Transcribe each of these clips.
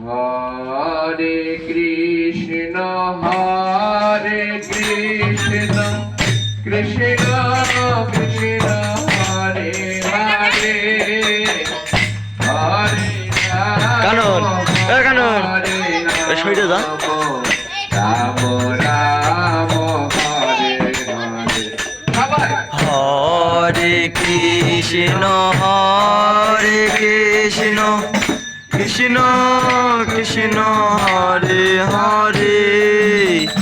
হরে কৃষ্ণ হরে কৃষ্ণ কৃষ্ণ কৃষ্ণ হরে হরে হরে কানন, কানন, এ সইরে যা। রাম রাম হরে হরে হরে কৃষ্ণ হরে কৃষ্ণ কৃষ্ণ কৃষ্ণ হরে হরে।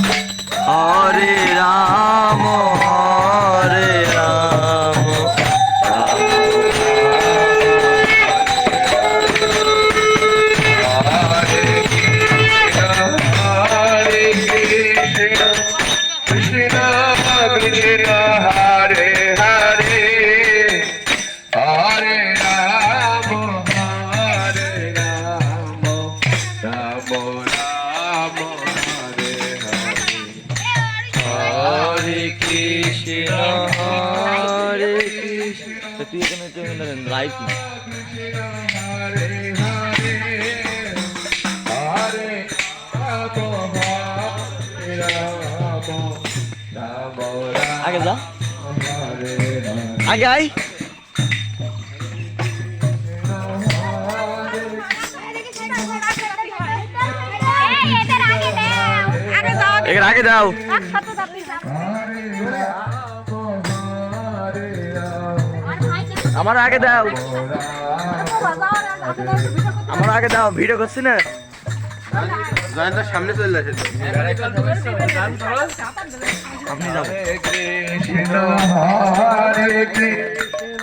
হরে কৃষ্ণ তুই এখানে লাইভ হরে রাম রাম রাম আগে যা আগে আই এখানে আগে দাও। আমার আগে দাও। আমার আগে দাও ভিডিও করছি না। সামনে চলে আসে। আপনি যাও। হরে কৃষ্ণ হরে কৃষ্ণ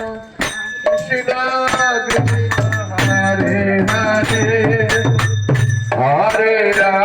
কৃষ্ণ কৃষ্ণ হরে হরে হরে রাম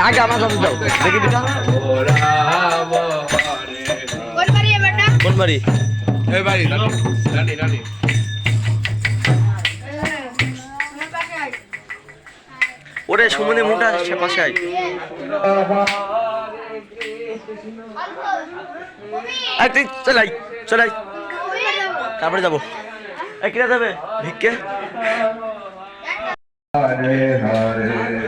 আগে আমার সাথে যাও। দেখি হরে কোন বাড়ি এই ভাই রানি রানি ওরে সুমনের মুখটা সে পাশে আয়। তুই চলাই চলাই তারপরে যাব। এই কিরা যাবে? ভিক্ষে? হরে হরে কোন-